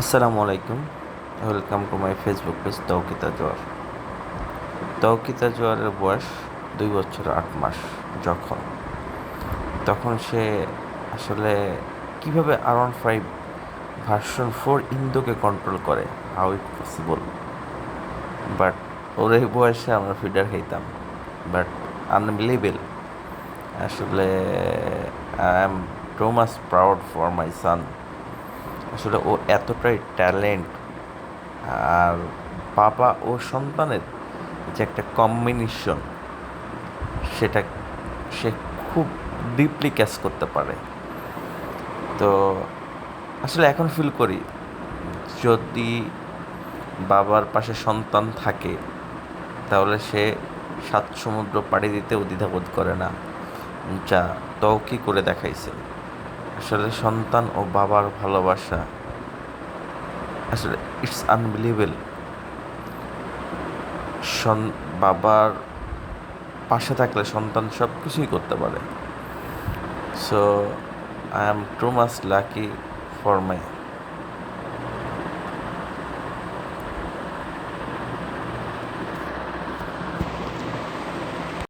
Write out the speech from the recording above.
আসসালামু আলাইকুম। Welcome to my Facebook page Toukita Joar Toukita জোয়ারের বয়স দুই বছর আট মাস যখন। তখন সে আসলে কীভাবে R one five version four ইন্দোকে control করে? হাউ ইট পসিবল বাট ওর এই বয়সে আমরা ফিডার খাইতাম। বাট আনবিলিভেল আসলে I am too much proud for my son আসলে ও এতটাই ট্যালেন্ট, আর বাবা ও সন্তানের যে একটা কম্বিনেশন, সেটা সে খুব ডিপলি ক্যাচ করতে পারে। তো আসলে এখন ফিল করি, যদি বাবার পাশে সন্তান থাকে, তাহলে সে সাত সমুদ্র পাড়ি দিতেও দ্বিধাবোধ করে না। যা তৌকি করে দেখাইছে? আসলে সন্তান ও বাবার ভালোবাসা। আসলে ইটস আনবিলিভেল সন, বাবার পাশে থাকলে সন্তান সব কিছুই করতে পারে। So I am too much lucky for my